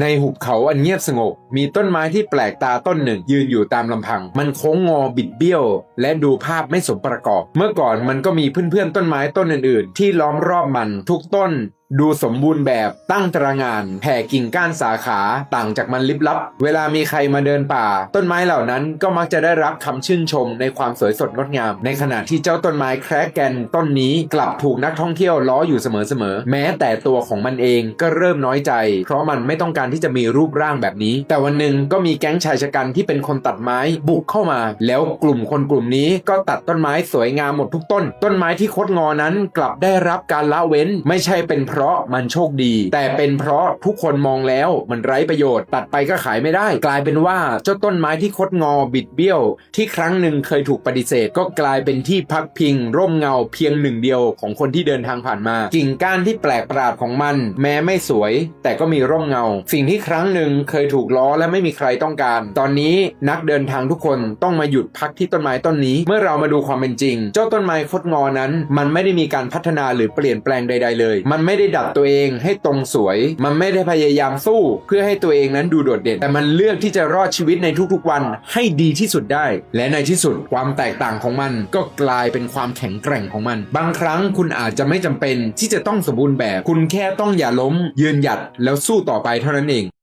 ในหุบเขาอันเงียบสงบ มีต้นไม้ที่แปลกตาต้นหนึ่ง ยืนอยู่ตามลำพัง มันโค้งงอบิดเบี้ยว และดูภาพไม่สมประกอบ เมื่อก่อนมันก็มีเพื่อนๆต้นไม้ต้นอื่น ๆ ที่ล้อมรอบมันทุกต้น ดูสมบูรณ์แบบตั้งตระงานแผ่กิ่งก้านสาขาต่างจากมันลิบลับ เวลามีใครมาเดินป่า ต้นไม้เหล่านั้นก็มักจะได้รับคำชื่นชมในความสวยสดงดงาม ในขณะที่เจ้าต้นไม้แคระแกนต้นนี้กลับถูกนักท่องเที่ยวล้ออยู่เสมอๆแม้แต่ตัวของมันเองก็เริ่มน้อยใจ เพราะมันไม่ต้องการที่จะมีรูปร่างแบบนี้ แต่วันหนึ่งก็มีแก๊งชายชะกันที่เป็นคนตัดไม้บุกเข้ามา แล้วกลุ่มคนกลุ่มนี้ก็ตัดต้นไม้สวยงามหมดทุกต้น ต้นไม้ที่คดงอนั้นกลับได้รับการละเว้นไม่ใช่เป็นเพราะมันโชคดี แต่เป็นเพราะทุกคนมองแล้วมันไร้ประโยชน์ ตัดไปก็ขายไม่ได้ กลายเป็นว่าเจ้าต้นไม้ที่คดงอบิดเบี้ยว ที่ครั้งหนึ่งเคยถูกปฏิเสธ ก็กลายเป็นที่พักพิง ร่มเงาเพียงหนึ่งเดียวของคนที่เดินทางผ่านมา กิ่งก้านที่แปลกประหลาดของมัน แม้ไม่สวย แต่ก็มีร่มเงา สิ่งที่ครั้งหนึ่งเคยถูกล้อและไม่มีใครต้องการ ตอนนี้นักเดินทางทุกคนต้องมาหยุดพักที่ต้นไม้ต้นนี้ เมื่อเรามาดูความเป็นจริง เจ้าต้นไม้คดงอนั้น มันไม่ได้มีการพัฒนาหรือเปลี่ยนแปลงใด ๆ เลย มันไม่ได้ดัดตัวเองให้ตรงสวย มันไม่ได้พยายามสู้เพื่อให้ตัวเองนั้นดูโดดเด่น แต่มันเลือกที่จะรอดชีวิตในทุกๆวันให้ดีที่สุดได้ และในที่สุดความแตกต่างของมัน ก็กลายเป็นความแข็งแกร่งของมัน บางครั้งคุณอาจจะไม่จำเป็นที่จะต้องสมบูรณ์แบบ คุณแค่ต้องอย่าล้ม ยืนหยัดแล้วสู้ต่อไปเท่านั้นเอง